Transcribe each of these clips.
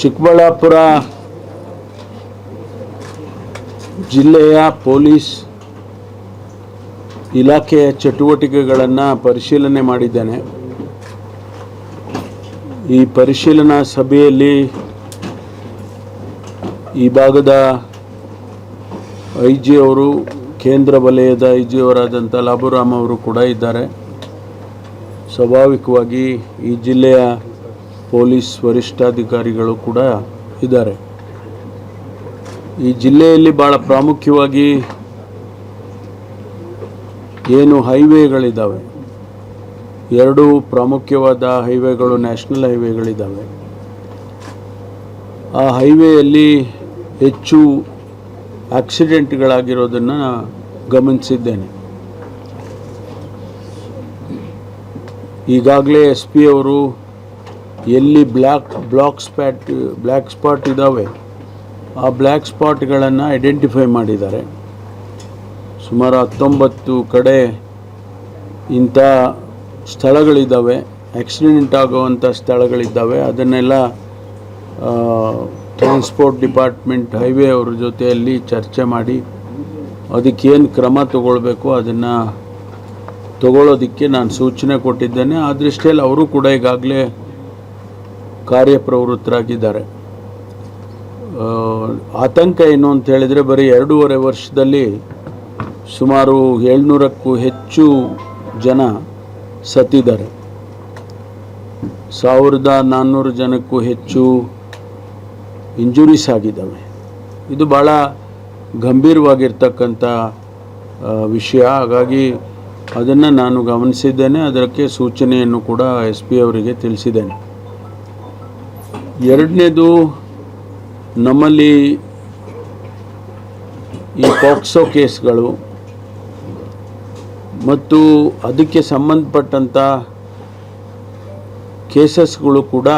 ಚಿಕ್ಕಬಳ್ಳಾಪುರ ಜಿಲ್ಲೆಯ ಪೊಲೀಸ್ ಇಲಾಖೆಯ ಚಟುವಟಿಕೆಗಳನ್ನು ಪರಿಶೀಲನೆ ಮಾಡಿದ್ದೇನೆ. ಈ ಪರಿಶೀಲನಾ ಸಭೆಯಲ್ಲಿ ಈ ಭಾಗದ ಐ ಜಿ ಅವರು, ಕೇಂದ್ರ ವಲಯದ ಐ ಜಿ ಅವರಾದಂಥ ಲಾಬುರಾಮ್ ಅವರು ಕೂಡ ಇದ್ದಾರೆ. ಸ್ವಾಭಾವಿಕವಾಗಿ ಈ ಜಿಲ್ಲೆಯ ಪೊಲೀಸ್ ವರಿಷ್ಠಾಧಿಕಾರಿಗಳು ಕೂಡ ಇದ್ದಾರೆ. ಈ ಜಿಲ್ಲೆಯಲ್ಲಿ ಭಾಳ ಪ್ರಾಮುಖ್ಯವಾಗಿ ಏನು ಹೈವೇಗಳಿದ್ದಾವೆ ಎರಡು ಪ್ರಾಮುಖ್ಯವಾದ ಹೈವೇಗಳು ನ್ಯಾಷನಲ್ ಹೈವೇಗಳಿದ್ದಾವೆ ಆ ಹೈವೇಯಲ್ಲಿ ಹೆಚ್ಚು ಆಕ್ಸಿಡೆಂಟ್ಗಳಾಗಿರೋದನ್ನು ಗಮನಿಸಿದ್ದೇನೆ. ಈಗಾಗಲೇ ಎಸ್ ಪಿ ಅವರು ಎಲ್ಲಿ black block spot black spot ಇದ್ದಾವೆ ಆ ಬ್ಲ್ಯಾಕ್ ಸ್ಪಾಟ್ಗಳನ್ನು ಐಡೆಂಟಿಫೈ ಮಾಡಿದ್ದಾರೆ. ಸುಮಾರು ಹತ್ತೊಂಬತ್ತು ಕಡೆ ಇಂಥ ಸ್ಥಳಗಳಿದ್ದಾವೆ ಆಕ್ಸಿಡೆಂಟ್ ಆಗುವಂಥ ಸ್ಥಳಗಳಿದ್ದಾವೆ ಅದನ್ನೆಲ್ಲ ಟ್ರಾನ್ಸ್ಪೋರ್ಟ್ ಡಿಪಾರ್ಟ್ಮೆಂಟ್, ಹೈವೇ ಅವ್ರ ಜೊತೆಯಲ್ಲಿ ಚರ್ಚೆ ಮಾಡಿ, ಅದಕ್ಕೇನು ಕ್ರಮ ತಗೊಳ್ಬೇಕು ಅದನ್ನು ತಗೊಳ್ಳೋದಕ್ಕೆ ನಾನು ಸೂಚನೆ ಕೊಟ್ಟಿದ್ದೇನೆ. ಆ ದೃಷ್ಟಿಯಲ್ಲಿ ಅವರು ಕೂಡ ಈಗಾಗಲೇ ಕಾರ್ಯಪ್ರವೃತ್ತರಾಗಿದ್ದಾರೆ. ಆತಂಕ ಏನು ಅಂತ ಹೇಳಿದರೆ ಬರೀ ಎರಡೂವರೆ ವರ್ಷದಲ್ಲಿ ಸುಮಾರು ಏಳ್ನೂರಕ್ಕೂ ಹೆಚ್ಚು ಜನ ಸತ್ತಿದ್ದಾರೆ. ಸಾವಿರದ ನಾನ್ನೂರು ಜನಕ್ಕೂ ಹೆಚ್ಚು ಇಂಜುರೀಸ್ ಆಗಿದ್ದಾವೆ. ಇದು ಭಾಳ ಗಂಭೀರವಾಗಿರ್ತಕ್ಕಂಥ ವಿಷಯ. ಹಾಗಾಗಿ ಅದನ್ನು ನಾನು ಗಮನಿಸಿದ್ದೇನೆ. ಅದಕ್ಕೆ ಸೂಚನೆಯನ್ನು ಕೂಡ ಎಸ್ ಪಿ ಅವರಿಗೆ ತಿಳಿಸಿದ್ದೇನೆ. ಎರಡನೇದು ನಮ್ಮಲ್ಲಿ ಈ ಪಾಕ್ಸೋ ಕೇಸ್ಗಳು ಮತ್ತು ಅದಕ್ಕೆ ಸಂಬಂಧಪಟ್ಟಂಥ ಕೇಸಸ್ಗಳು ಕೂಡ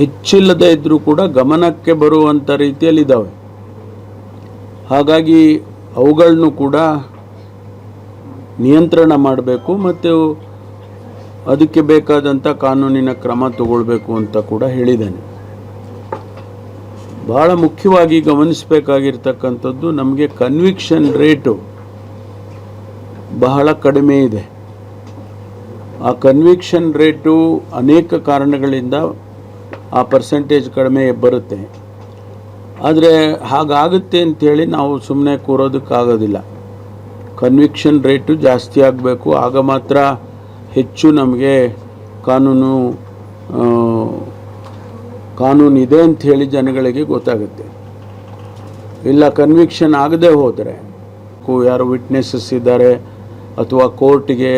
ಹೆಚ್ಚಿಲ್ಲದೆ ಇದ್ದರೂ ಕೂಡ ಗಮನಕ್ಕೆ ಬರುವಂಥ ರೀತಿಯಲ್ಲಿದ್ದಾವೆ. ಹಾಗಾಗಿ ಅವುಗಳನ್ನು ಕೂಡ ನಿಯಂತ್ರಣ ಮಾಡಬೇಕು ಮತ್ತು ಅದಕ್ಕೆ ಬೇಕಾದಂಥ ಕಾನೂನಿನ ಕ್ರಮ ತಗೊಳ್ಬೇಕು ಅಂತ ಕೂಡ ಹೇಳಿದ್ದಾನೆ. ಭಾಳ ಮುಖ್ಯವಾಗಿ ಗಮನಿಸಬೇಕಾಗಿರ್ತಕ್ಕಂಥದ್ದು ನಮಗೆ ಕನ್ವಿಕ್ಷನ್ ರೇಟು ಬಹಳ ಕಡಿಮೆ ಇದೆ. ಆ ಕನ್ವಿಕ್ಷನ್ ರೇಟು ಅನೇಕ ಕಾರಣಗಳಿಂದ ಆ ಪರ್ಸೆಂಟೇಜ್ ಕಡಿಮೆ ಬರುತ್ತೆ. ಆದರೆ ಹಾಗಾಗುತ್ತೆ ಅಂಥೇಳಿ ನಾವು ಸುಮ್ಮನೆ ಕೂರೋದಕ್ಕಾಗೋದಿಲ್ಲ. ಕನ್ವಿಕ್ಷನ್ ರೇಟು ಜಾಸ್ತಿ ಆಗಬೇಕು, ಆಗ ಮಾತ್ರ ಹೆಚ್ಚು ನಮಗೆ ಕಾನೂನು ಕಾನೂನು ಇದೆ ಅಂತ ಹೇಳಿ ಜನಗಳಿಗೆ ಗೊತ್ತಾಗುತ್ತೆ. ಇಲ್ಲ ಕನ್ವಿಕ್ಷನ್ ಆಗದೆ ಹೋದರೆ ಯಾರು ವಿಟ್ನೆಸಸ್ ಇದ್ದಾರೆ, ಅಥವಾ ಕೋರ್ಟಿಗೆ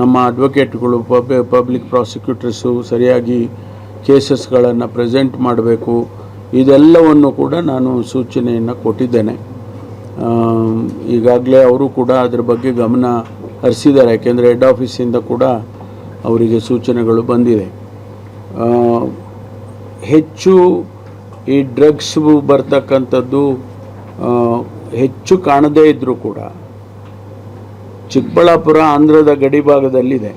ನಮ್ಮ ಅಡ್ವೊಕೇಟ್ಗಳು ಪಬ್ ಪಬ್ಲಿಕ್ ಪ್ರಾಸಿಕ್ಯೂಟರ್ಸು ಸರಿಯಾಗಿ ಕೇಸಸ್ಗಳನ್ನು ಪ್ರೆಸೆಂಟ್ ಮಾಡಬೇಕು. ಇದೆಲ್ಲವನ್ನು ಕೂಡ ನಾನು ಸೂಚನೆಯನ್ನು ಕೊಟ್ಟಿದ್ದೇನೆ. ಈಗಾಗಲೇ ಅವರು ಕೂಡ ಅದ್ರ ಬಗ್ಗೆ ಗಮನ ಹರಿಸಿದ್ದಾರೆ. ಯಾಕೆಂದರೆ ಹೆಡ್ ಆಫೀಸಿಂದ ಕೂಡ ಅವರಿಗೆ ಸೂಚನೆಗಳು ಬಂದಿದೆ. ಹೆಚ್ಚು ಈ ಡ್ರಗ್ಸ್ ಬರ್ತಕ್ಕಂಥದ್ದು ಹೆಚ್ಚು ಕಾಣದೇ ಇದ್ದರೂ ಕೂಡ ಚಿಕ್ಕಬಳ್ಳಾಪುರ ಆಂಧ್ರದ ಗಡಿ ಭಾಗದಲ್ಲಿದೆ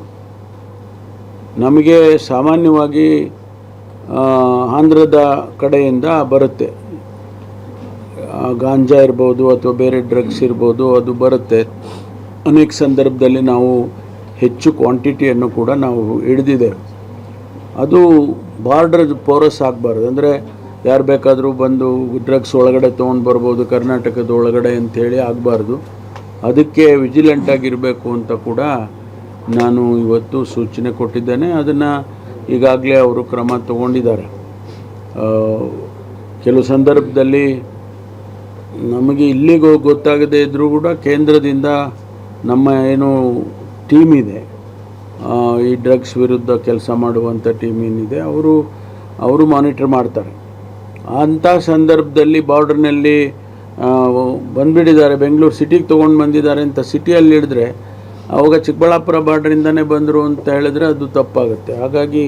ನಮಗೆ ಸಾಮಾನ್ಯವಾಗಿ ಆಂಧ್ರದ ಕಡೆಯಿಂದ ಬರುತ್ತೆ. ಗಾಂಜಾ ಇರ್ಬೋದು ಅಥವಾ ಬೇರೆ ಡ್ರಗ್ಸ್ ಇರ್ಬೋದು, ಅದು ಬರುತ್ತೆ. ಅನೇಕ ಸಂದರ್ಭದಲ್ಲಿ ನಾವು ಹೆಚ್ಚು ಕ್ವಾಂಟಿಟಿಯನ್ನು ಕೂಡ ನಾವು ಹಿಡಿದಿದ್ದೇವೆ. ಅದು ಬಾರ್ಡರ್ ಪೋರಸ್ ಆಗಬಾರ್ದು. ಅಂದರೆ ಯಾರು ಬೇಕಾದರೂ ಬಂದು ಡ್ರಗ್ಸ್ ಒಳಗಡೆ ತೊಗೊಂಡು ಬರ್ಬೋದು, ಕರ್ನಾಟಕದ ಒಳಗಡೆ ಅಂಥೇಳಿ ಆಗಬಾರ್ದು. ಅದಕ್ಕೆ ವಿಜಿಲೆಂಟ್ ಆಗಿರಬೇಕು ಅಂತ ಕೂಡ ನಾನು ಇವತ್ತು ಸೂಚನೆ ಕೊಟ್ಟಿದ್ದೇನೆ. ಅದನ್ನು ಈಗಾಗಲೇ ಅವರು ಕ್ರಮ ತಗೊಂಡಿದ್ದಾರೆ. ಕೆಲವು ಸಂದರ್ಭದಲ್ಲಿ ನಮಗೆ ಇಲ್ಲಿಗೂ ಗೊತ್ತಾಗದೇ ಇದ್ದರೂ ಕೂಡ ಕೇಂದ್ರದಿಂದ ನಮ್ಮ ಏನು ಟೀಮ್ ಇದೆ ಈ ಡ್ರಗ್ಸ್ ವಿರುದ್ಧ ಕೆಲಸ ಮಾಡುವಂಥ ಟೀಮ್ ಏನಿದೆ, ಅವರು ಅವರು ಮಾನಿಟರ್ ಮಾಡ್ತಾರೆ. ಅಂಥ ಸಂದರ್ಭದಲ್ಲಿ ಬಾರ್ಡರ್ನಲ್ಲಿ ಬಂದುಬಿಟ್ಟಿದ್ದಾರೆ, ಬೆಂಗಳೂರು ಸಿಟಿಗೆ ತೊಗೊಂಡು ಬಂದಿದ್ದಾರೆ ಅಂತ ಸಿಟಿಯಲ್ಲಿ ಹಿಡಿದ್ರೆ, ಅವಾಗ ಚಿಕ್ಕಬಳ್ಳಾಪುರ ಬಾರ್ಡ್ರಿಂದನೇ ಬಂದರು ಅಂತ ಹೇಳಿದ್ರೆ ಅದು ತಪ್ಪಾಗುತ್ತೆ. ಹಾಗಾಗಿ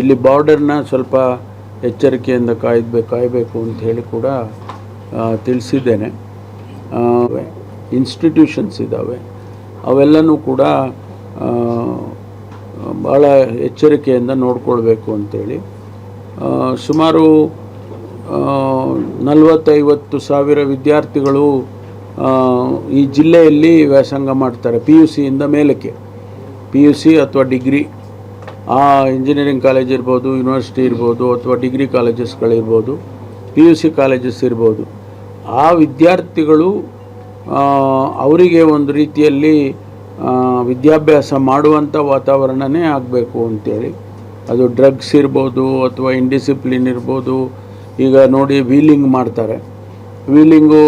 ಇಲ್ಲಿ ಬಾರ್ಡರ್ನ ಸ್ವಲ್ಪ ಎಚ್ಚರಿಕೆಯಿಂದ ಕಾಯ್ಬೇಕು ಕಾಯಬೇಕು ಅಂತ ಹೇಳಿ ಕೂಡ ತಿಳಿಸಿದ್ದೇನೆ. ಇನ್ಸ್ಟಿಟ್ಯೂಷನ್ಸ್ ಇದ್ದಾವೆ ಅವೆಲ್ಲನೂ ಕೂಡ ಭಾಳ ಎಚ್ಚರಿಕೆಯಿಂದ ನೋಡ್ಕೊಳ್ಬೇಕು ಅಂತೇಳಿ. ಆ, ಸುಮಾರು ನಲವತ್ತೈವತ್ತು ಸಾವಿರ ವಿದ್ಯಾರ್ಥಿಗಳು ಈ ಜಿಲ್ಲೆಯಲ್ಲಿ ವ್ಯಾಸಂಗ ಮಾಡ್ತಾರೆ ಪಿ ಯು ಸಿಯಿಂದ ಮೇಲಕ್ಕೆ. ಪಿ ಯು ಸಿ ಅಥವಾ ಡಿಗ್ರಿ ಆ ಇಂಜಿನಿಯರಿಂಗ್ ಕಾಲೇಜ್ ಇರ್ಬೋದು ಯೂನಿವರ್ಸಿಟಿ ಇರ್ಬೋದು ಅಥವಾ ಡಿಗ್ರಿ ಕಾಲೇಜಸ್ಗಳಿರ್ಬೋದು ಪಿ ಯು ಸಿ ಕಾಲೇಜಸ್ ಇರ್ಬೋದು ಆ ವಿದ್ಯಾರ್ಥಿಗಳು ಅವರಿಗೆ ಒಂದು ರೀತಿಯಲ್ಲಿ ವಿದ್ಯಾಭ್ಯಾಸ ಮಾಡುವಂಥ ವಾತಾವರಣವೇ ಆಗಬೇಕು ಅಂತೇಳಿ. ಅದು ಡ್ರಗ್ಸ್ ಇರ್ಬೋದು ಅಥವಾ ಇಂಡಿಸಿಪ್ಲಿನ್ ಇರ್ಬೋದು, ಈಗ ನೋಡಿ ವೀಲಿಂಗ್ ಮಾಡ್ತಾರೆ. ವೀಲಿಂಗು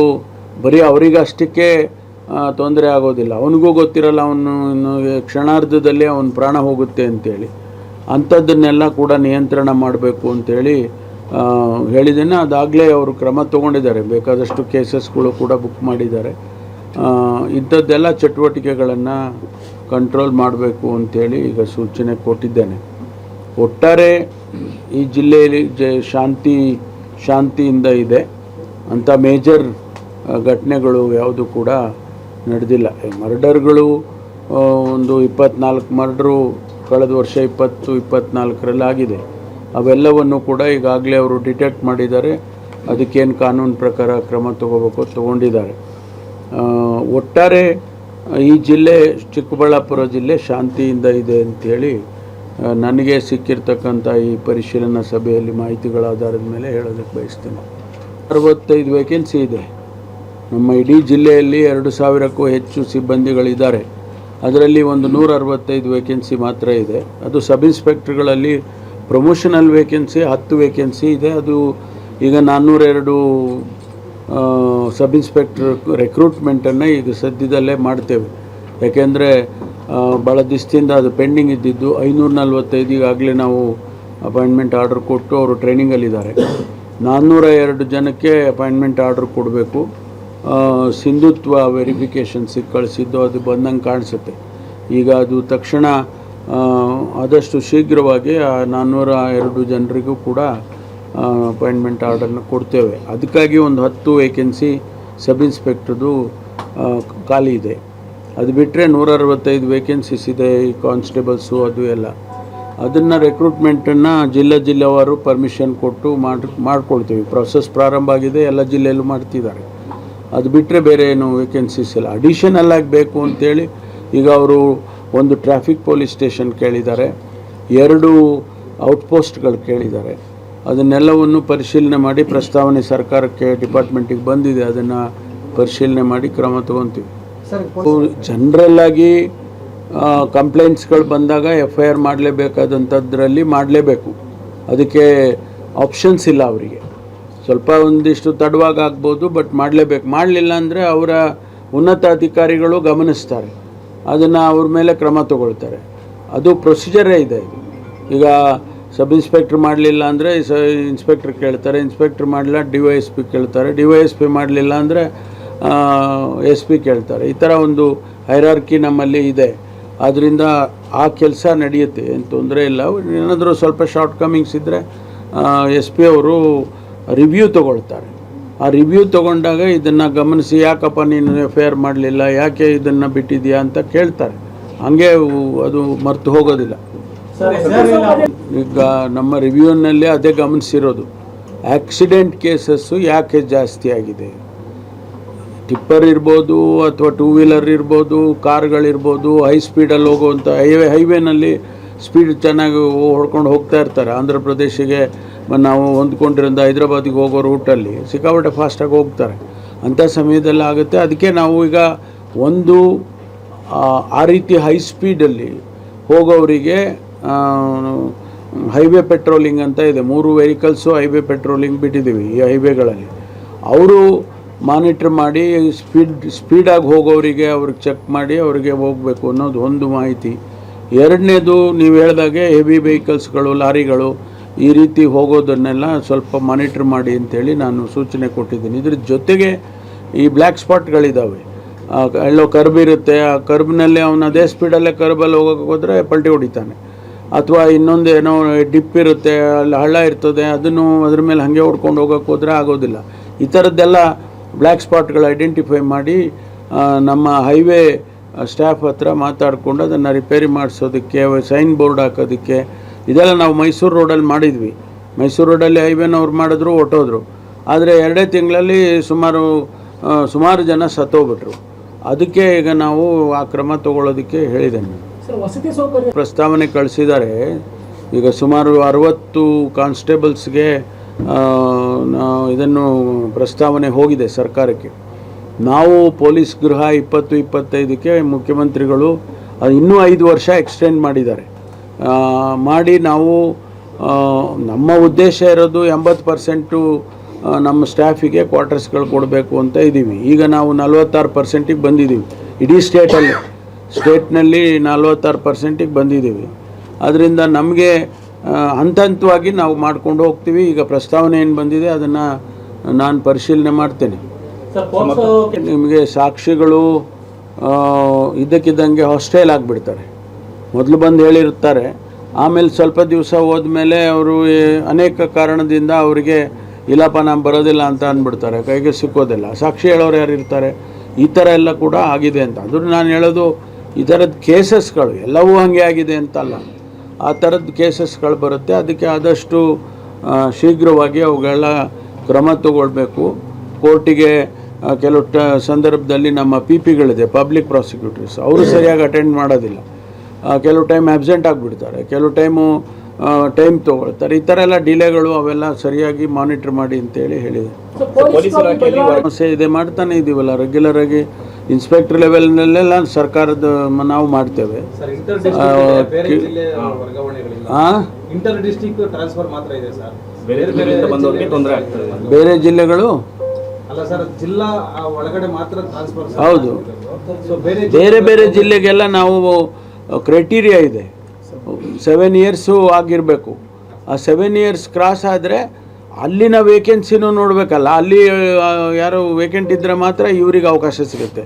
ಬರೀ ಅವರಿಗಷ್ಟಕ್ಕೆ ತೊಂದರೆ ಆಗೋದಿಲ್ಲ. ಅವನಿಗೂ ಗೊತ್ತಿರಲ್ಲ, ಅವನು ಕ್ಷಣಾರ್ಧದಲ್ಲಿ ಅವನ ಪ್ರಾಣ ಹೋಗುತ್ತೆ ಅಂತೇಳಿ. ಅಂಥದ್ದನ್ನೆಲ್ಲ ಕೂಡ ನಿಯಂತ್ರಣ ಮಾಡಬೇಕು ಅಂತೇಳಿ ಹೇಳಿದ್ದೇನೆ, ಅದಾಗಲೇ ಅವರು ಕ್ರಮ ತಗೊಂಡಿದ್ದಾರೆ. ಬೇಕಾದಷ್ಟು ಕೇಸಸ್ಗಳು ಕೂಡ ಬುಕ್ ಮಾಡಿದ್ದಾರೆ. ಇಂಥದ್ದೆಲ್ಲ ಚಟುವಟಿಕೆಗಳನ್ನು ಕಂಟ್ರೋಲ್ ಮಾಡಬೇಕು ಅಂಥೇಳಿ ಈಗ ಸೂಚನೆ ಕೊಟ್ಟಿದ್ದೇನೆ. ಒಟ್ಟಾರೆ ಈ ಜಿಲ್ಲೆಯಲ್ಲಿ ಜ, ಶಾಂತಿ, ಶಾಂತಿಯಿಂದ ಇದೆ. ಅಂಥ ಮೇಜರ್ ಘಟನೆಗಳು ಯಾವುದು ಕೂಡ ನಡೆದಿಲ್ಲ. ಮರ್ಡರ್ಗಳು ಒಂದು ಇಪ್ಪತ್ನಾಲ್ಕು ಮರ್ಡ್ರು ಕಳೆದ ವರ್ಷ ಇಪ್ಪತ್ತು ಇಪ್ಪತ್ನಾಲ್ಕರಲ್ಲಿ ಆಗಿದೆ ಅವೆಲ್ಲವನ್ನು ಕೂಡ ಈಗಾಗಲೇ ಅವರು ಡಿಟೆಕ್ಟ್ ಮಾಡಿದ್ದಾರೆ. ಅದಕ್ಕೇನು ಕಾನೂನು ಪ್ರಕಾರ ಕ್ರಮ ತಗೋಬೇಕು ತಗೊಂಡಿದ್ದಾರೆ. ಒಟ್ಟಾರೆ ಈ ಜಿಲ್ಲೆ, ಚಿಕ್ಕಬಳ್ಳಾಪುರ ಜಿಲ್ಲೆ ಶಾಂತಿಯಿಂದ ಇದೆ ಅಂಥೇಳಿ ನನಗೆ ಸಿಕ್ಕಿರ್ತಕ್ಕಂಥ ಈ ಪರಿಶೀಲನಾ ಸಭೆಯಲ್ಲಿ ಮಾಹಿತಿಗಳ ಆಧಾರದ ಮೇಲೆ ಹೇಳೋದಕ್ಕೆ ಬಯಸ್ತೇನೆ. ಅರವತ್ತೈದು ವೇಕೆನ್ಸಿ ಇದೆ. ನಮ್ಮ ಇಡೀ ಜಿಲ್ಲೆಯಲ್ಲಿ ಎರಡು ಸಾವಿರಕ್ಕೂ ಹೆಚ್ಚು ಸಿಬ್ಬಂದಿಗಳಿದ್ದಾರೆ. ಅದರಲ್ಲಿ ಒಂದು ನೂರ ಅರವತ್ತೈದು ವೇಕೆನ್ಸಿ ಮಾತ್ರ ಇದೆ. ಅದು ಸಬ್ ಇನ್ಸ್ಪೆಕ್ಟರ್ಗಳಲ್ಲಿ ಪ್ರಮೋಷನಲ್ ವೇಕೆನ್ಸಿ ಹತ್ತು ವೇಕೆನ್ಸಿ ಇದೆ. ಅದು ಈಗ ನಾನ್ನೂರೆರಡು ಸಬ್ ಇನ್ಸ್ಪೆಕ್ಟರ್ ರೆಕ್ರೂಟ್ಮೆಂಟನ್ನು ಈಗ ಸದ್ಯದಲ್ಲೇ ಮಾಡ್ತೇವೆ. ಯಾಕೆಂದರೆ ಭಾಳ ದಿವಸದಿಂದ ಅದು ಪೆಂಡಿಂಗ್ ಇದ್ದಿದ್ದು. ಐನೂರ ನಲ್ವತ್ತೈದು ಈಗಾಗಲೇ ನಾವು ಅಪಾಯಿಂಟ್ಮೆಂಟ್ ಆರ್ಡರ್ ಕೊಟ್ಟು ಅವರು ಟ್ರೈನಿಂಗಲ್ಲಿದ್ದಾರೆ ನಾನ್ನೂರ ಎರಡು ಜನಕ್ಕೆ ಅಪಾಯಿಂಟ್ಮೆಂಟ್ ಆರ್ಡರ್ ಕೊಡಬೇಕು. ಸಿಂಧುತ್ವ ವೆರಿಫಿಕೇಷನ್ಸಿಗೆ ಕಳಿಸಿದ್ದು ಅದು ಬಂದಂಗೆ ಕಾಣಿಸುತ್ತೆ. ಈಗ ಅದು ತಕ್ಷಣ ಆದಷ್ಟು ಶೀಘ್ರವಾಗಿ ಆ ನಾನ್ನೂರ ಎರಡು ಜನರಿಗೂ ಕೂಡ ಅಪಾಯಿಂಟ್ಮೆಂಟ್ ಆರ್ಡರ್ನ ಕೊಡ್ತೇವೆ. ಅದಕ್ಕಾಗಿ ಒಂದು ಹತ್ತು ವೇಕೆನ್ಸಿ ಸಬ್ ಇನ್ಸ್ಪೆಕ್ಟ್ರದು ಖಾಲಿ ಇದೆ. ಅದು ಬಿಟ್ಟರೆ ನೂರ ಅರವತ್ತೈದು ವೇಕೆನ್ಸೀಸ್ ಇದೆ ಈ ಕಾನ್ಸ್ಟೇಬಲ್ಸು ಅದು ಎಲ್ಲ. ಅದನ್ನು ರೆಕ್ರೂಟ್ಮೆಂಟನ್ನು ಜಿಲ್ಲಾ ಜಿಲ್ಲೆವಾರು ಪರ್ಮಿಷನ್ ಕೊಟ್ಟು ಮಾಡಿ, ಮಾಡ್ಕೊಳ್ತೀವಿ. ಪ್ರೊಸೆಸ್ ಪ್ರಾರಂಭ ಆಗಿದೆ, ಎಲ್ಲ ಜಿಲ್ಲೆಯಲ್ಲೂ ಮಾಡ್ತಿದ್ದಾರೆ. ಅದು ಬಿಟ್ಟರೆ ಬೇರೆ ಏನು ವೇಕೆನ್ಸೀಸ್ ಇಲ್ಲ. ಅಡಿಷನಲ್ ಆಗಬೇಕು ಅಂತೇಳಿ ಈಗ ಅವರು ಒಂದು ಟ್ರಾಫಿಕ್ ಪೊಲೀಸ್ ಸ್ಟೇಷನ್ ಕೇಳಿದ್ದಾರೆ. ಎರಡು ಔಟ್ಪೋಸ್ಟ್ಗಳು ಕೇಳಿದ್ದಾರೆ. ಅದನ್ನೆಲ್ಲವನ್ನು ಪರಿಶೀಲನೆ ಮಾಡಿ ಪ್ರಸ್ತಾವನೆ ಸರ್ಕಾರಕ್ಕೆ ಡಿಪಾರ್ಟ್ಮೆಂಟಿಗೆ ಬಂದಿದೆ. ಅದನ್ನು ಪರಿಶೀಲನೆ ಮಾಡಿ ಕ್ರಮ ತಗೊತೀವಿ. ಜನರಲ್ ಆಗಿ ಕಂಪ್ಲೇಂಟ್ಸ್ಗಳು ಬಂದಾಗ ಎಫ್ ಐ ಆರ್ ಮಾಡಲೇಬೇಕಾದಂಥದ್ರಲ್ಲಿ ಮಾಡಲೇಬೇಕು. ಅದಕ್ಕೆ ಆಪ್ಷನ್ಸ್ ಇಲ್ಲ ಅವರಿಗೆ. ಸ್ವಲ್ಪ ಒಂದಿಷ್ಟು ತಡವಾಗಿ ಆಗ್ಬೋದು ಬಟ್ ಮಾಡಲೇಬೇಕು. ಮಾಡಲಿಲ್ಲ ಅಂದರೆ ಅವರ ಉನ್ನತ ಅಧಿಕಾರಿಗಳು ಗಮನಿಸ್ತಾರೆ. ಅದನ್ನು ಅವ್ರ ಮೇಲೆ ಕ್ರಮ ತಗೊಳ್ತಾರೆ. ಅದು ಪ್ರೊಸೀಜರೇ ಇದೆ ಈಗ ಸಬ್ ಇನ್ಸ್ಪೆಕ್ಟ್ರ್ ಮಾಡಲಿಲ್ಲ ಅಂದರೆ ಸ ಇನ್ಸ್ಪೆಕ್ಟ್ರ್ ಕೇಳ್ತಾರೆ ಇನ್ಸ್ಪೆಕ್ಟ್ರ್ ಮಾಡಲಿಲ್ಲ ಡಿ ವೈ ಎಸ್ ಪಿ ಕೇಳ್ತಾರೆ ಡಿ ವೈ ಎಸ್ ಪಿ ಮಾಡಲಿಲ್ಲ ಅಂದರೆ ಎಸ್ ಪಿ ಕೇಳ್ತಾರೆ. ಈ ಥರ ಒಂದು ಹೈರಾರ್ಕಿ ನಮ್ಮಲ್ಲಿ ಇದೆ. ಆದ್ದರಿಂದ ಆ ಕೆಲಸ ನಡೆಯುತ್ತೆ, ಏನು ತೊಂದರೆ ಇಲ್ಲ. ಏನಾದರೂ ಸ್ವಲ್ಪ ಶಾರ್ಟ್ ಕಮಿಂಗ್ಸ್ ಇದ್ದರೆ ಎಸ್ ಪಿ ಅವರು ರಿವ್ಯೂ ತಗೊಳ್ತಾರೆ. ಆ ರಿವ್ಯೂ ತಗೊಂಡಾಗ ಇದನ್ನು ಗಮನಿಸಿ ಯಾಕಪ್ಪ ನೀನು ಎಫ್ ಐ ಆರ್ ಮಾಡಲಿಲ್ಲ ಯಾಕೆ ಇದನ್ನು ಬಿಟ್ಟಿದ್ಯಾ ಅಂತ ಕೇಳ್ತಾರೆ. ಹಂಗೆ ಅದು ಮರ್ತು ಹೋಗೋದಿಲ್ಲ. ಈಗ ನಮ್ಮ ರಿವ್ಯೂನಲ್ಲಿ ಅದೇ ಗಮನಿಸಿರೋದು. ಆಕ್ಸಿಡೆಂಟ್ ಕೇಸಸ್ಸು ಯಾಕೆ ಜಾಸ್ತಿ ಆಗಿದೆ? ಟಿಪ್ಪರ್ ಇರ್ಬೋದು ಅಥವಾ ಟೂ ವೀಲರ್ ಇರ್ಬೋದು ಕಾರ್ಗಳಿರ್ಬೋದು ಹೈ ಸ್ಪೀಡಲ್ಲಿ ಹೋಗುವಂಥ ಹೈವೇ ಹೈವೇನಲ್ಲಿ ಸ್ಪೀಡ್ ಚೆನ್ನಾಗಿ ಹೊಡ್ಕೊಂಡು ಹೋಗ್ತಾ ಇರ್ತಾರೆ. ಆಂಧ್ರ ಪ್ರದೇಶಿಗೆ ನಾವು ಹೊಂದ್ಕೊಂಡಿರೋದು ಹೈದ್ರಾಬಾದಿಗೆ ಹೋಗೋ ರೂಟಲ್ಲಿ ಸಿಕ್ಕಾಪಟ್ಟೆ ಫಾಸ್ಟಾಗಿ ಹೋಗ್ತಾರೆ. ಅಂಥ ಸಮಯದಲ್ಲಿ ಆಗುತ್ತೆ. ಅದಕ್ಕೆ ನಾವು ಈಗ ಒಂದು ಆ, ರೀತಿ ಹೈ ಸ್ಪೀಡಲ್ಲಿ ಹೋಗೋವರಿಗೆ ಹೈವೇ ಪೆಟ್ರೋಲಿಂಗ್ ಅಂತ ಇದೆ. ಮೂರು ವೆಹಿಕಲ್ಸು ಹೈವೇ ಪೆಟ್ರೋಲಿಂಗ್ ಬಿಟ್ಟಿದ್ದೀವಿ ಈ ಹೈವೇಗಳಲ್ಲಿ ಅವರು ಮಾನಿಟ್ರ್ ಮಾಡಿ ಸ್ಪೀಡ್ ಸ್ಪೀಡಾಗಿ ಹೋಗೋರಿಗೆ ಅವ್ರಿಗೆ ಚೆಕ್ ಮಾಡಿ ಅವರಿಗೆ ಹೋಗಬೇಕು ಅನ್ನೋದು ಒಂದು ಮಾಹಿತಿ. ಎರಡನೇದು ನೀವು ಹೇಳ್ದಾಗೆ ಹೆವಿ ವೆಹಿಕಲ್ಸ್ಗಳು ಲಾರಿಗಳು ಈ ರೀತಿ ಹೋಗೋದನ್ನೆಲ್ಲ ಸ್ವಲ್ಪ ಮಾನಿಟ್ರ್ ಮಾಡಿ ಅಂತೇಳಿ ನಾನು ಸೂಚನೆ ಕೊಟ್ಟಿದ್ದೀನಿ. ಇದ್ರ ಜೊತೆಗೆ ಈ ಬ್ಲ್ಯಾಕ್ ಸ್ಪಾಟ್ಗಳಿದ್ದಾವೆ ಎಲ್ಲೋ ಕರ್ಬ್ ಇರುತ್ತೆ, ಆ ಕರ್ಬ್ನಲ್ಲಿ ಅವನು ಅದೇ ಸ್ಪೀಡಲ್ಲೇ ಕರ್ಬಲ್ಲಿ ಹೋಗೋಕೆ ಹೋದರೆ ಪಲ್ಟಿ ಹೊಡಿತಾನೆ. ಅಥವಾ ಇನ್ನೊಂದು ಏನೋ ಡಿಪ್ ಇರುತ್ತೆ, ಅಲ್ಲಿ ಹಳ್ಳ ಇರ್ತದೆ, ಅದನ್ನು ಅದ್ರ ಮೇಲೆ ಹಾಗೆ ಹೊಡ್ಕೊಂಡು ಹೋಗೋಕೆ ಹೋದರೆ ಆಗೋದಿಲ್ಲ. ಈ ಥರದ್ದೆಲ್ಲ ಬ್ಲ್ಯಾಕ್ ಸ್ಪಾಟ್ಗಳು ಐಡೆಂಟಿಫೈ ಮಾಡಿ ನಮ್ಮ ಹೈವೇ ಸ್ಟಾಫ್ ಹತ್ರ ಮಾತಾಡಿಕೊಂಡು ಅದನ್ನು ರಿಪೇರಿ ಮಾಡಿಸೋದಕ್ಕೆ ಸೈನ್ ಬೋರ್ಡ್ ಹಾಕೋದಕ್ಕೆ ಇದೆಲ್ಲ ನಾವು ಮೈಸೂರು ರೋಡಲ್ಲಿ ಮಾಡಿದ್ವಿ. ಮೈಸೂರು ರೋಡಲ್ಲಿ ಹೈವೇನವ್ರು ಮಾಡಿದ್ರು ಹೊಟ್ಟೋದ್ರು ಆದರೆ ಎರಡೇ ತಿಂಗಳಲ್ಲಿ ಸುಮಾರು ಸುಮಾರು ಜನ ಸತ್ತೋಗ್ಬಿಟ್ರು. ಅದಕ್ಕೆ ಈಗ ನಾವು ಆ ಕ್ರಮ ತಗೊಳ್ಳೋದಕ್ಕೆ ಹೇಳಿದ್ದೇನೆ. ಪ್ರಸ್ತಾವನೆ ಕಳಿಸಿದ್ದಾರೆ ಈಗ ಸುಮಾರು ಅರವತ್ತು ಕಾನ್ಸ್ಟೇಬಲ್ಸ್ಗೆ ಇದನ್ನು ಪ್ರಸ್ತಾವನೆ ಹೋಗಿದೆ ಸರ್ಕಾರಕ್ಕೆ. ನಾವು ಪೊಲೀಸ್ ಗೃಹ ಇಪ್ಪತ್ತು ಇಪ್ಪತ್ತೈದಕ್ಕೆ ಮುಖ್ಯಮಂತ್ರಿಗಳು ಇನ್ನೂ ಐದು ವರ್ಷ ಎಕ್ಸ್ಟೆಂಡ್ ಮಾಡಿದ್ದಾರೆ. ಮಾಡಿ ನಾವು ನಮ್ಮ ಉದ್ದೇಶ ಇರೋದು ಎಂಬತ್ತು ಪರ್ಸೆಂಟು ನಮ್ಮ ಸ್ಟಾಫಿಗೆ ಕ್ವಾರ್ಟರ್ಸ್ಗಳು ಕೊಡಬೇಕು ಅಂತ ಇದ್ದೀವಿ. ಈಗ ನಾವು ನಲ್ವತ್ತಾರು ಪರ್ಸೆಂಟಿಗೆ ಬಂದಿದ್ದೀವಿ. ಇಡೀ ಸ್ಟೇಟಲ್ಲಿ ಸ್ಟೇಟ್ನಲ್ಲಿ ನಲ್ವತ್ತಾರು ಪರ್ಸೆಂಟಿಗೆ ಬಂದಿದ್ದೀವಿ. ಅದರಿಂದ ನಮಗೆ ಹಂತ ಹಂತವಾಗಿ ನಾವು ಮಾಡ್ಕೊಂಡು ಹೋಗ್ತೀವಿ. ಈಗ ಪ್ರಸ್ತಾವನೆ ಏನು ಬಂದಿದೆ ಅದನ್ನು ನಾನು ಪರಿಶೀಲನೆ ಮಾಡ್ತೇನೆ. ನಿಮಗೆ ಸಾಕ್ಷಿಗಳು ಇದಕ್ಕಿದ್ದಂಗೆ ಇದ್ದಕ್ಕಿದ್ದಂಗೆ ಹಾಸ್ಟೈಲ್ ಆಗಿಬಿಡ್ತಾರೆ. ಮೊದಲು ಬಂದು ಹೇಳಿರ್ತಾರೆ ಆಮೇಲೆ ಸ್ವಲ್ಪ ದಿವಸ ಹೋದ್ಮೇಲೆ ಅವರು ಅನೇಕ ಕಾರಣದಿಂದ ಅವರಿಗೆ ಇಲ್ಲಪ್ಪ ನಾನು ಬರೋದಿಲ್ಲ ಅಂತ ಅಂದ್ಬಿಡ್ತಾರೆ ಕೈಗೆ ಸಿಕ್ಕೋದಿಲ್ಲ. ಸಾಕ್ಷಿ ಹೇಳೋರು ಯಾರು ಇರ್ತಾರೆ? ಈ ಥರ ಎಲ್ಲ ಕೂಡ ಆಗಿದೆ ಅಂತ. ಅದ್ರ ನಾನು ಹೇಳೋದು ಈ ಥರದ ಕೇಸಸ್ಗಳು ಎಲ್ಲವೂ ಹಾಗೆ ಆಗಿದೆ ಅಂತಲ್ಲ. ಆ ಥರದ ಕೇಸಸ್ಗಳು ಬರುತ್ತೆ. ಅದಕ್ಕೆ ಆದಷ್ಟು ಶೀಘ್ರವಾಗಿ ಅವುಗಳ ಕ್ರಮ ತಗೊಳ್ಬೇಕು. ಕೋರ್ಟಿಗೆ ಕೆಲವು ಟ ಸಂದರ್ಭದಲ್ಲಿ ನಮ್ಮ ಪಿ ಪಿಗಳಿದೆ ಪಬ್ಲಿಕ್ ಪ್ರಾಸಿಕ್ಯೂಟರ್ಸ್ ಅವರು ಸರಿಯಾಗಿ ಅಟೆಂಡ್ ಮಾಡೋದಿಲ್ಲ. ಕೆಲವು ಟೈಮ್ ಆಬ್ಸೆಂಟ್ ಆಗಿಬಿಡ್ತಾರೆ. ಕೆಲವು ಟೈಮು ಟೈಮ್ ತೊಗೊಳ್ತಾರೆ. ಈ ಥರ ಎಲ್ಲ ಡಿಲೇಗಳು ಅವೆಲ್ಲ ಸರಿಯಾಗಿ ಮಾನಿಟರ್ ಮಾಡಿ ಅಂತೇಳಿ ಹೇಳಿದೆ ಇದೆ ಮಾಡ್ತಾನೆ ಇದ್ದೀವಲ್ಲ ರೆಗ್ಯುಲರ್ ಆಗಿ ಇನ್ಸ್ಪೆಕ್ಟರ್ ಲೆವೆಲ್ನಲ್ಲೆಲ್ಲ ಸರ್ಕಾರದ ಮ- ನಾವು ಮಾಡ್ತೇವೆ. ಸರ್ ಇಂಟರ್ ಡಿಸ್ಟ್ರಿಕ್ಟ್ ಬೇರೆ ಜಿಲ್ಲೆ ವರ್ಗಾವಣೆಗಳಿಲ್ಲ. ಆ? ಇಂಟರ್ ಡಿಸ್ಟ್ರಿಕ್ಟ್ ಟ್ರಾನ್ಸ್ಫರ್ ಮಾತ್ರ ಇದೆ ಸರ್ ಬೇರೆ ಜಿಲ್ಲೆಯಿಂದ ಬಂದವರಿಗೆ ತೊಂದರೆ ಆಗ್ತದೆ. ಬೇರೆ ಜಿಲ್ಲೆಗಳು? ಹೌದು. ಬೇರೆ ಬೇರೆ ಜಿಲ್ಲೆಗೆಲ್ಲ ನಾವು ಕ್ರೈಟೀರಿಯಾ ಇದೆ. ಸೆವೆನ್ ಇಯರ್ಸು ಆಗಿರಬೇಕು. ಆ ಸೆವೆನ್ ಇಯರ್ಸ್ ಕ್ರಾಸ್ ಆದರೆ ಅಲ್ಲಿನ ವೇಕೆನ್ಸಿನೂ ನೋಡಬೇಕಲ್ಲ. ಅಲ್ಲಿ ಯಾರು ವೇಕೆಂಟ್ ಇದ್ದರೆ ಮಾತ್ರ ಇವರಿಗೆ ಅವಕಾಶ ಸಿಗುತ್ತೆ.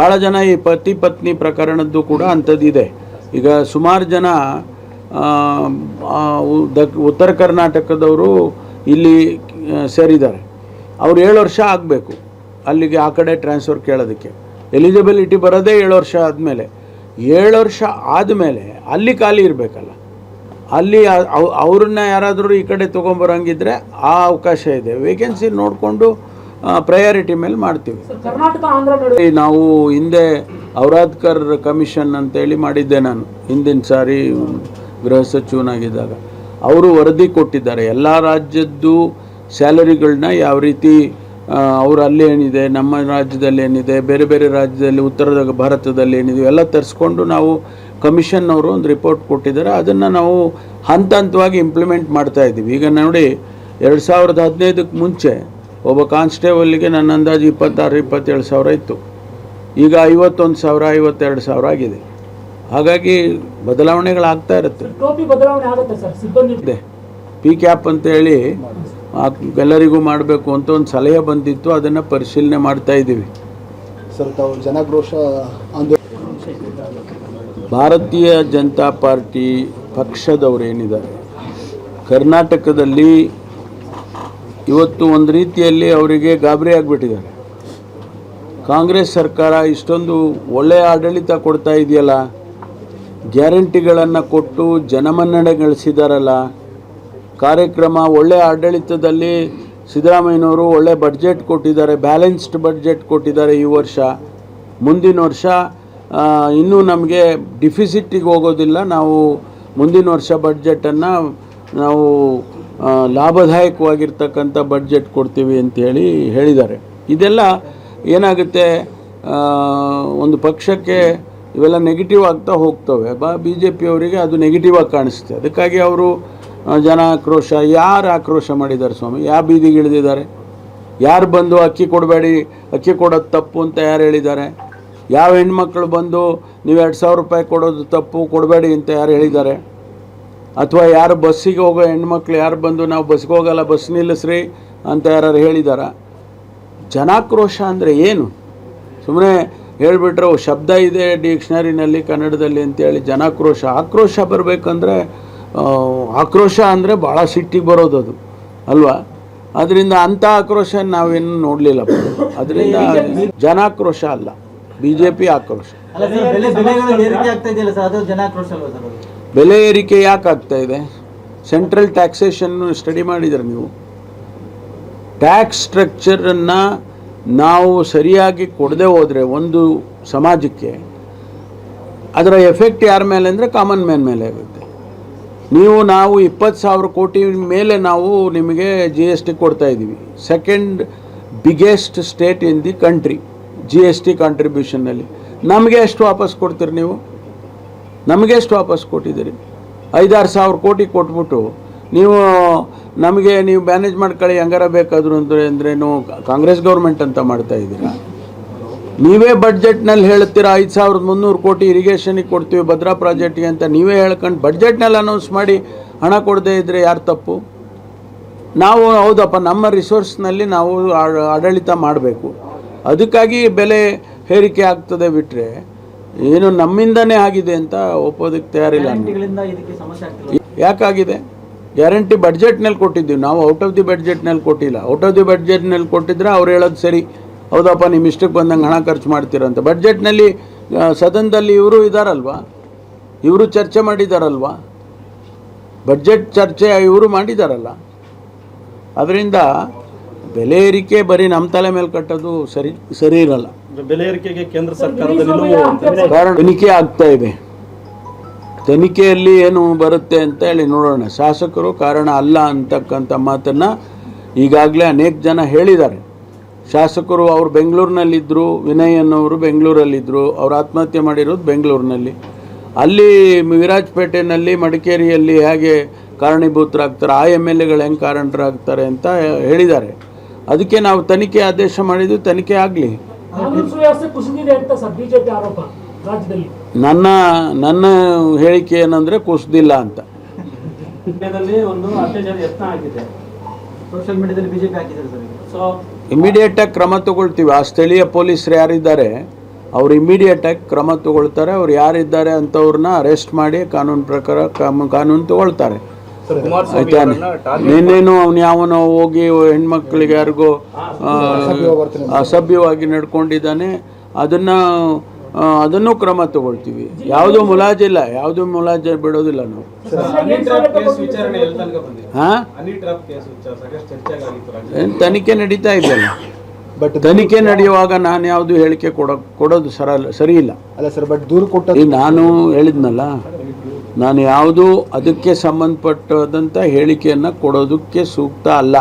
ಭಾಳ ಜನ ಈ ಪತಿ ಪತ್ನಿ ಪ್ರಕರಣದ್ದು ಕೂಡ ಅಂಥದ್ದಿದೆ. ಈಗ ಸುಮಾರು ಜನ ಉತ್ತರ ಕರ್ನಾಟಕದವರು ಇಲ್ಲಿ ಸೇರಿದ್ದಾರೆ. ಅವ್ರು ಏಳು ವರ್ಷ ಆಗಬೇಕು. ಅಲ್ಲಿಗೆ ಆ ಕಡೆ ಟ್ರಾನ್ಸ್ಫರ್ ಕೇಳೋದಕ್ಕೆ. ಎಲಿಜಿಬಿಲಿಟಿ ಬರೋದೇ ಏಳು ವರ್ಷ ಆದಮೇಲೆ. ಏಳು ವರ್ಷ ಆದಮೇಲೆ ಅಲ್ಲಿ ಖಾಲಿ ಇರಬೇಕಲ್ಲ. ಅಲ್ಲಿ ಅವ್ರನ್ನ ಯಾರಾದರೂ ಈ ಕಡೆ ತೊಗೊಂಬರಂಗಿದ್ರೆ ಆ ಅವಕಾಶ ಇದೆ. ವೇಕೆನ್ಸಿ ನೋಡಿಕೊಂಡು ಪ್ರಯಾರಿಟಿ ಮೇಲೆ ಮಾಡ್ತೀವಿ. ನಾವು ಹಿಂದೆ ಔರಾದ್ಕರ್ ಕಮಿಷನ್ ಅಂತೇಳಿ ಮಾಡಿದ್ದೆ ನಾನು. ಹಿಂದಿನ ಸಾರಿ ಗೃಹ ಸಚಿವನಾಗಿದ್ದಾಗ. ಅವರು ವರದಿ ಕೊಟ್ಟಿದ್ದಾರೆ. ಎಲ್ಲ ರಾಜ್ಯದ್ದು ಸ್ಯಾಲರಿಗಳನ್ನ ಯಾವ ರೀತಿ ಅವರು ಅಲ್ಲಿ ಏನಿದೆ ನಮ್ಮ ರಾಜ್ಯದಲ್ಲಿ ಏನಿದೆ ಬೇರೆ ಬೇರೆ ರಾಜ್ಯದಲ್ಲಿ ಉತ್ತರ ಭಾರತದಲ್ಲಿ ಏನಿದೆ ಎಲ್ಲ ತರಿಸ್ಕೊಂಡು ನಾವು ಕಮಿಷನ್ ಅವರು ಒಂದು ರಿಪೋರ್ಟ್ ಕೊಟ್ಟಿದ್ದಾರೆ. ಅದನ್ನು ನಾವು ಹಂತ ಹಂತವಾಗಿ ಇಂಪ್ಲಿಮೆಂಟ್ ಮಾಡ್ತಾ ಇದ್ದೀವಿ. ಈಗ ನೋಡಿ ಎರಡು ಸಾವಿರದ ಹದಿನೈದಕ್ಕೆ ಮುಂಚೆ ಒಬ್ಬ ಕಾನ್ಸ್ಟೇಬಲ್ಗೆ ನನ್ನ ಅಂದಾಜು ಇಪ್ಪತ್ತಾರು ಇಪ್ಪತ್ತೇಳು ಸಾವಿರ ಇತ್ತು. ಈಗ ಐವತ್ತೊಂದು ಸಾವಿರ ಐವತ್ತೆರಡು ಸಾವಿರ ಆಗಿದೆ. ಹಾಗಾಗಿ ಬದಲಾವಣೆಗಳಾಗ್ತಾ ಇರುತ್ತೆ. ಟೋಪಿ ಬದಲಾವಣೆ ಆಗುತ್ತೆ ಸರ್ ಸಿಬ್ಬಂದಿ. ಇದೆ ಪಿ ಕ್ಯಾಪ್ ಅಂತೇಳಿ ಎಲ್ಲರಿಗೂ ಮಾಡಬೇಕು ಅಂತ ಒಂದು ಸಲಹೆ ಬಂದಿತ್ತು ಅದನ್ನು ಪರಿಶೀಲನೆ ಮಾಡ್ತಾ ಇದ್ದೀವಿ. ಸರ್ ತಾವು ಜನಾಕ್ರೋಶ ಭಾರತೀಯ ಜನತಾ ಪಾರ್ಟಿ ಪಕ್ಷದವರು ಏನಿದ್ದಾರೆ? ಕರ್ನಾಟಕದಲ್ಲಿ ಇವತ್ತು ಒಂದು ರೀತಿಯಲ್ಲಿ ಅವರಿಗೆ ಗಾಬರಿ ಆಗಿಬಿಟ್ಟಿದ್ದಾರೆ. ಕಾಂಗ್ರೆಸ್ ಸರ್ಕಾರ ಇಷ್ಟೊಂದು ಒಳ್ಳೆಯ ಆಡಳಿತ ಕೊಡ್ತಾ ಇದೆಯಲ್ಲ ಗ್ಯಾರಂಟಿಗಳನ್ನು ಕೊಟ್ಟು ಜನಮನ್ನಣೆ ಗಳಿಸಿದಾರಲ್ಲ ಕಾರ್ಯಕ್ರಮ ಒಳ್ಳೆಯ ಆಡಳಿತದಲ್ಲಿ ಸಿದ್ದರಾಮಯ್ಯನವರು ಒಳ್ಳೆ ಬಡ್ಜೆಟ್ ಕೊಟ್ಟಿದ್ದಾರೆ ಬ್ಯಾಲೆನ್ಸ್ಡ್ ಬಡ್ಜೆಟ್ ಕೊಟ್ಟಿದ್ದಾರೆ ಈ ವರ್ಷ. ಮುಂದಿನ ವರ್ಷ ಇನ್ನೂ ನಮಗೆ ಡಿಫಿಸಿಟ್ಟಿಗೆ ಹೋಗೋದಿಲ್ಲ. ನಾವು ಮುಂದಿನ ವರ್ಷ ಬಡ್ಜೆಟನ್ನು ನಾವು ಲಾಭದಾಯಕವಾಗಿರ್ತಕ್ಕಂಥ ಬಡ್ಜೆಟ್ ಕೊಡ್ತೀವಿ ಅಂತೇಳಿ ಹೇಳಿದ್ದಾರೆ. ಇದೆಲ್ಲ ಏನಾಗುತ್ತೆ? ಒಂದು ಪಕ್ಷಕ್ಕೆ ಇವೆಲ್ಲ ನೆಗೆಟಿವ್ ಆಗ್ತಾ ಹೋಗ್ತವೆ. ಬಾ ಬಿ ಜೆ ಪಿಯವರಿಗೆ ಅದು ನೆಗೆಟಿವ್ ಆಗಿ ಕಾಣಿಸುತ್ತೆ. ಅದಕ್ಕಾಗಿ ಅವರು ಜನ ಆಕ್ರೋಶ, ಯಾರು ಆಕ್ರೋಶ ಮಾಡಿದ್ದಾರೆ ಸ್ವಾಮಿ? ಯಾವ ಬೀದಿಗೆ ಇಳಿದಿದ್ದಾರೆ? ಯಾರು ಬಂದು ಅಕ್ಕಿ ಕೊಡಬೇಡಿ, ಅಕ್ಕಿ ಕೊಡೋದು ತಪ್ಪು ಅಂತ ಯಾರು ಹೇಳಿದ್ದಾರೆ? ಯಾವ ಹೆಣ್ಮಕ್ಳು ಬಂದು ನೀವು ಎರಡು ಸಾವಿರ ರೂಪಾಯಿ ಕೊಡೋದು ತಪ್ಪು, ಕೊಡಬೇಡಿ ಅಂತ ಯಾರು ಹೇಳಿದ್ದಾರೆ? ಅಥವಾ ಯಾರು ಬಸ್ಸಿಗೆ ಹೋಗೋ ಹೆಣ್ಮಕ್ಳು, ಯಾರು ಬಂದು ನಾವು ಬಸ್ಗೆ ಹೋಗಲ್ಲ, ಬಸ್ ನಿಲ್ಲಿಸ್ರಿ ಅಂತ ಯಾರು ಹೇಳಿದಾರ ಜನಾಕ್ರೋಶ ಅಂದರೆ ಏನು? ಸುಮ್ಮನೆ ಹೇಳಿಬಿಟ್ರೆ ಶಬ್ದ ಇದೆ ಡಿಕ್ಷನರಿನಲ್ಲಿ, ಕನ್ನಡದಲ್ಲಿ ಅಂತೇಳಿ ಜನಾಕ್ರೋಶ. ಆಕ್ರೋಶ ಬರಬೇಕಂದ್ರೆ ಆಕ್ರೋಶ ಅಂದರೆ ಭಾಳ ಸಿಟ್ಟಿಗೆ ಬರೋದು ಅದು ಅಲ್ವಾ? ಅದರಿಂದ ಅಂಥ ಆಕ್ರೋಶ ನಾವೇನು ನೋಡಲಿಲ್ಲ. ಅದರಿಂದ ಜನಾಕ್ರೋಶ ಅಲ್ಲ ಬಿ ಜೆ ಪಿ ಆಕ್ರೋಶ ಬೆಲೆ ಏರಿಕೆ ಯಾಕೆ ಆಗ್ತಾ ಇದೆ? ಸೆಂಟ್ರಲ್ ಟ್ಯಾಕ್ಸೇಷನ್ನು ಸ್ಟಡಿ ಮಾಡಿದ್ರೆ ನೀವು? ಟ್ಯಾಕ್ಸ್ ಸ್ಟ್ರಕ್ಚರನ್ನು ನಾವು ಸರಿಯಾಗಿ ಕೊಡದೆ ಹೋದರೆ ಒಂದು ಸಮಾಜಕ್ಕೆ ಅದರ ಎಫೆಕ್ಟ್ ಯಾರ ಮೇಲೆ ಅಂದರೆ ಕಾಮನ್ ಮ್ಯಾನ್ ಮೇಲೆ ಆಗುತ್ತೆ. ನೀವು ನಾವು ಇಪ್ಪತ್ತು ಸಾವಿರ ಕೋಟಿ ಮೇಲೆ ನಾವು ನಿಮಗೆ ಜಿ ಎಸ್ ಟಿ ಕೊಡ್ತಾ ಇದ್ದೀವಿ. Second biggest state in the country G S T ಕಾಂಟ್ರಿಬ್ಯೂಷನ್ನಲ್ಲಿ ನಮಗೆ ಎಷ್ಟು ವಾಪಸ್ ಕೊಡ್ತೀರಿ ನೀವು? ನಮಗೆ ಎಷ್ಟು ವಾಪಸ್ ಕೊಟ್ಟಿದ್ದೀರಿ? ಐದಾರು ಸಾವಿರ ಕೋಟಿ ಕೊಟ್ಬಿಟ್ಟು ನೀವು ನಮಗೆ ನೀವು ಮ್ಯಾನೇಜ್ ಮಾಡ್ಕೊಳ್ಳಿ, ಹೆಂಗಾರ ಬೇಕಾದ್ರು ಅಂದರೆ, ಅಂದ್ರೇನು, ಕಾಂಗ್ರೆಸ್ ಗೌರ್ಮೆಂಟ್ ಅಂತ ಮಾಡ್ತಾ ಇದ್ದೀರಾ? ನೀವೇ ಬಡ್ಜೆಟ್ನಲ್ಲಿ ಹೇಳ್ತೀರಾ ಐದು ಸಾವಿರದ ಮುನ್ನೂರು ಕೋಟಿ ಇರಿಗೇಷನಿಗೆ ಕೊಡ್ತೀವಿ ಭದ್ರಾ ಪ್ರಾಜೆಕ್ಟ್ಗೆ ಅಂತ ನೀವೇ ಹೇಳ್ಕೊಂಡು ಬಡ್ಜೆಟ್ನಲ್ಲಿ ಅನೌನ್ಸ್ ಮಾಡಿ ಹಣ ಕೊಡದೇ ಇದ್ದರೆ ಯಾರು ತಪ್ಪು? ನಾವು ಹೌದಪ್ಪ ನಮ್ಮ ರಿಸೋರ್ಸ್ನಲ್ಲಿ ನಾವು ಆಡಳಿತ ಮಾಡಬೇಕು. ಅದಕ್ಕಾಗಿ ಬೆಲೆ ಹೇರಿಕೆ ಆಗ್ತದೆ ಬಿಟ್ಟರೆ ಏನು ನಮ್ಮಿಂದನೇ ಆಗಿದೆ ಅಂತ ಒಪ್ಪೋದಕ್ಕೆ ತಯಾರಿಲ್ಲ ಯಾಕಾಗಿದೆ? ಗ್ಯಾರಂಟಿ ಬಡ್ಜೆಟ್ನಲ್ಲಿ ಕೊಟ್ಟಿದ್ದೀವಿ. ನಾವು ಔಟ್ ಆಫ್ ದಿ ಬಡ್ಜೆಟ್ನಲ್ಲಿ ಕೊಟ್ಟಿಲ್ಲ. ಔಟ್ ಆಫ್ ದಿ ಬಡ್ಜೆಟ್ನಲ್ಲಿ ಕೊಟ್ಟಿದ್ರೆ ಅವ್ರು ಹೇಳೋದು ಸರಿ. ಹೌದಪ್ಪ ನಿಮ್ಮ ಇಷ್ಟಕ್ಕೆ ಬಂದಂಗೆ ಹಣ ಖರ್ಚು ಮಾಡ್ತೀರಂತ ಬಡ್ಜೆಟ್ನಲ್ಲಿ ಸದನದಲ್ಲಿ ಇವರು ಇದ್ದಾರಲ್ವಾ ಇವರು ಚರ್ಚೆ ಮಾಡಿದಾರಲ್ವಾ? ಬಡ್ಜೆಟ್ ಚರ್ಚೆ ಇವರು ಮಾಡಿದಾರಲ್ಲ. ಅದರಿಂದ ಬೆಲೆ ಏರಿಕೆ ಬರೀ ನಮ್ಮ ತಲೆ ಮೇಲೆ ಕಟ್ಟೋದು ಸರಿ ಸರಿ ಇರಲ್ಲ. ಬೆಲೆ ಏರಿಕೆಗೆ ಕೇಂದ್ರ ಸರ್ಕಾರದ ಕಾರಣ ತನಿಖೆ ಆಗ್ತಾ ಇದೆ. ತನಿಖೆಯಲ್ಲಿ ಏನು ಬರುತ್ತೆ ಅಂತ ಹೇಳಿ ನೋಡೋಣ. ಶಾಸಕರು ಕಾರಣ ಅಲ್ಲ ಅಂತಕ್ಕಂಥ ಮಾತನ್ನು ಈಗಾಗಲೇ ಅನೇಕ ಜನ ಹೇಳಿದ್ದಾರೆ. ಶಾಸಕರು ಅವರು ಬೆಂಗಳೂರಿನಲ್ಲಿದ್ದರು ವಿನಯ್ ಅನ್ನೋರು ಬೆಂಗಳೂರಲ್ಲಿದ್ದರು ಅವ್ರು ಆತ್ಮಹತ್ಯೆ ಮಾಡಿರೋದು ಬೆಂಗಳೂರಿನಲ್ಲಿ. ಅಲ್ಲಿ ವಿರಾಜಪೇಟೆನಲ್ಲಿ ಮಡಿಕೇರಿಯಲ್ಲಿ ಹೇಗೆ ಕಾರಣೀಭೂತರಾಗ್ತಾರೆ ಆ ಎಂ ಎಲ್ ಎಗಳು ಹೆಂಗೆ ಕಾರಣರಾಗ್ತಾರೆ ಅಂತ ಹೇಳಿದ್ದಾರೆ. ಅದಕ್ಕೆ ನಾವು ತನಿಖೆ ಆದೇಶ ಮಾಡಿದ್ದು ತನಿಖೆ ಆಗಲಿ. ನನ್ನ ನನ್ನ ಹೇಳಿಕೆ ಏನಂದರೆ ಕುಸಿದಿಲ್ಲ ಅಂತ. ಒಂದು ಅತ್ಯಾಚಾರ ಯತ್ನ ಆಗಿದೆ. ಸೋಷಿಯಲ್ ಮೀಡಿಯಾದಲ್ಲಿ ಬಿಜೆಪಿ ಹಾಕಿದ್ದಾರೆ ಸರ್ ಇಮಿಡಿಯೇಟಾಗಿ ಕ್ರಮ ತಗೊಳ್ತೀವಿ. ಆ ಸ್ಥಳೀಯ ಪೊಲೀಸರು ಯಾರಿದ್ದಾರೆ ಅವ್ರು ಇಮಿಡಿಯೇಟಾಗಿ ಕ್ರಮ ತಗೊಳ್ತಾರೆ. ಅವ್ರು ಯಾರಿದ್ದಾರೆ ಅಂಥವ್ರನ್ನ ಅರೆಸ್ಟ್ ಮಾಡಿ ಕಾನೂನು ಪ್ರಕಾರ ಕಾನೂನು ತಗೊಳ್ತಾರೆ. ನಿನ್ನೇನು ಅವ್ನು ಯಾವನೋ ಹೋಗಿ ಹೆಣ್ಮಕ್ಳಿಗೆ ಯಾರಿಗೋ ಅಸಭ್ಯವಾಗಿ ನಡ್ಕೊಂಡಿದ್ದಾನೆ. ಅದನ್ನ ಅದನ್ನು ಕ್ರಮ ತಗೊಳ್ತೀವಿ. ಯಾವುದೂ ಮುಲಾಜಿಲ್ಲ. ಯಾವುದೂ ಮುಲಾಜ ಬಿಡೋದಿಲ್ಲ ನಾವು. ಹಾಂ ತನಿಖೆ ನಡೀತಾ ಇದ್ದಲ್ಲ ಬಟ್ ತನಿಖೆ ನಡೆಯುವಾಗ ನಾನು ಯಾವುದು ಹೇಳಿಕೆ ಕೊಡ ಕೊಡೋದು ಸರ ಸರಿ ಇಲ್ಲ ಅಲ್ಲ ಸರ್ ಬಟ್ ದೂರು ಕೊಟ್ಟ ನಾನು ಹೇಳಿದ್ನಲ್ಲ ನಾನು ಯಾವುದು ಅದಕ್ಕೆ ಸಂಬಂಧಪಟ್ಟದಂಥ ಹೇಳಿಕೆಯನ್ನು ಕೊಡೋದಕ್ಕೆ ಸೂಕ್ತ ಅಲ್ಲ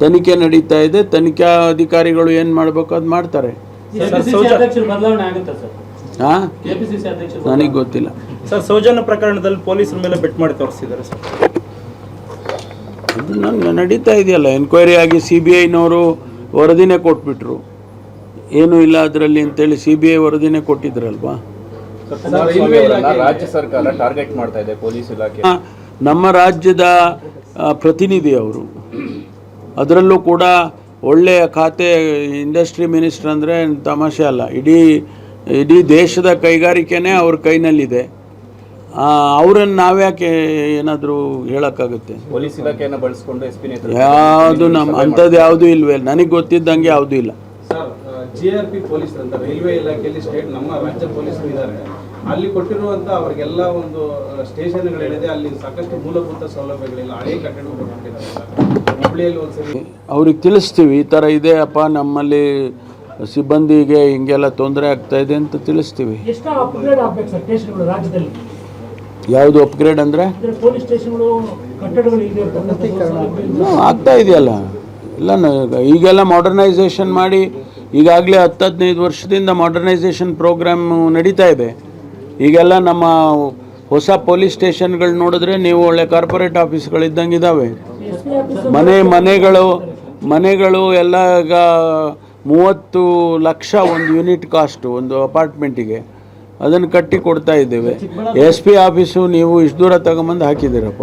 ತನಿಖೆ ನಡೀತಾ ಇದೆ ತನಿಖಾ ಅಧಿಕಾರಿಗಳು ಏನು ಮಾಡಬೇಕು ಅದು ಮಾಡ್ತಾರೆ ಹಾಂ? ನನಗೆ ಗೊತ್ತಿಲ್ಲ. ಸರ್ ಸೌಜನ್ಯ ಪ್ರಕರಣದಲ್ಲಿ ಪೊಲೀಸರ ಮೇಲೆ ಬೆಟ್ ಮಾಡಿ ತೋರಿಸಿದ್ದಾರೆ ಸರ್. ಅದು ನಂಗೆ ನಡೀತಾ ಇದೆಯಲ್ಲ. ಎನ್ಕ್ವೈರಿ ಆಗಿ ಸಿ ಬಿ ಐನವರು ವರದಿನೇ ಕೊಟ್ಬಿಟ್ರು. ಏನೂ ಇಲ್ಲ ಅದರಲ್ಲಿ ಅಂತೇಳಿ ಸಿ ಬಿ ಐ ವರದಿನೇ ಕೊಟ್ಟಿದ್ರಲ್ವಾ? ರಾಜ್ಯ ಸರ್ಕಾರ ಟಾರ್ಗೆಟ್ ಮಾಡ್ತಾ ಇದೆ ಪೊಲೀಸ್ ಇಲಾಖೆ. ನಮ್ಮ ರಾಜ್ಯದ ಪ್ರತಿನಿಧಿ ಅವರು. ಅದರಲ್ಲೂ ಕೂಡ ಒಳ್ಳೆಯ ಖಾತೆ ಇಂಡಸ್ಟ್ರಿ ಮಿನಿಸ್ಟರ್ ಅಂದರೆ ತಮಾಷೆ ಅಲ್ಲ. ಇಡೀ ಇಡೀ ದೇಶದ ಕೈಗಾರಿಕೆನೇ ಅವ್ರ ಕೈನಲ್ಲಿದೆ. ಅವರನ್ನು ನಾವ್ಯಾಕೆ ಏನಾದರೂ ಹೇಳೋಕ್ಕಾಗುತ್ತೆ? ಪೊಲೀಸ್ ಇಲಾಖೆಯನ್ನು ಬಳಸ್ಕೊಂಡು ಎಸ್ ಪಿ ಯಾವುದು ನಮ್ಮ ಅಂಥದ್ದು ಯಾವುದೂ ಇಲ್ವೇ ನನಗೆ ಗೊತ್ತಿದ್ದಂಗೆ ಯಾವುದೂ ಇಲ್ಲ. ಸರ್ ಜಿ ಆರ್ ಪಿ ಪೊಲೀಸರು ಅಂತ ರೈಲ್ವೆ ಇಲಾಖೆಯಲ್ಲಿ ಸ್ಟೇಟ್ ನಮ್ಮ ರಾಜ್ಯ ಪೊಲೀಸರು ಇದ್ದಾರೆ ಅಲ್ಲಿ ಕೊಟ್ಟಿರುವಂತ ಅವರಿಗೆಲ್ಲ ಒಂದು ಸ್ಟೇಷನ್ಗಳಿದೆ ಅಲ್ಲಿ ಸಾಕಷ್ಟು ಮೂಲಭೂತ ಸೌಲಭ್ಯಗಳಿಲ್ಲ. ಹಳೆ ಕಟ್ಟಡಗಳು ಕಟ್ಟಿದ್ದಾರೆ ಒಂದ್ಸರಿ ಅವ್ರಿಗೆ ತಿಳಿಸ್ತೀವಿ ಈ ಥರ ಇದೆ ಅಪ್ಪ ನಮ್ಮಲ್ಲಿ ಸಿಬ್ಬಂದಿಗೆ ಹಿಂಗೆಲ್ಲ ತೊಂದರೆ ಆಗ್ತಾ ಇದೆ ಅಂತ ತಿಳಿಸ್ತೀವಿ. ಎಷ್ಟು ಅಪ್ಗ್ರೇಡ್ ಆಗ್ಬೇಕು ಸರ್ ಸ್ಟೇಷನ್ಗಳು ರಾಜ್ಯದಲ್ಲಿ. ಯಾವುದು ಅಪ್ಗ್ರೇಡ್ ಅಂದರೆ? ಆಗ್ತಾ ಇದೆಯಲ್ಲ. ಇಲ್ಲ ಈಗೆಲ್ಲ ಮಾಡರ್ನೈಸೇಷನ್ ಮಾಡಿ ಈಗಾಗಲೇ ಹತ್ತು ಹದಿನೈದು ವರ್ಷದಿಂದ ಮಾಡರ್ನೈಸೇಷನ್ ಪ್ರೋಗ್ರಾಮ್ ನಡೀತಾ ಇದೆ. ಈಗೆಲ್ಲ ನಮ್ಮ ಹೊಸ ಪೊಲೀಸ್ ಸ್ಟೇಷನ್ಗಳು ನೋಡಿದ್ರೆ ನೀವು ಒಳ್ಳೆ ಕಾರ್ಪೊರೇಟ್ ಆಫೀಸ್ಗಳಿದ್ದಂಗೆ ಇದ್ದಾವೆ ಮನೆ ಮನೆಗಳು ಮನೆಗಳು ಎಲ್ಲ ಈಗ ಮೂವತ್ತು ಲಕ್ಷ ಒಂದು ಯೂನಿಟ್ ಕಾಸ್ಟು ಒಂದು ಅಪಾರ್ಟ್ಮೆಂಟಿಗೆ ಅದನ್ನು ಕಟ್ಟಿ ಕೊಡ್ತಾ ಇದ್ದೇವೆ. ಎಸ್ ಪಿ ಆಫೀಸು ನೀವು ಇಷ್ಟು ದೂರ ತಗೊಂಬಂದು ಹಾಕಿದ್ದೀರಪ್ಪ.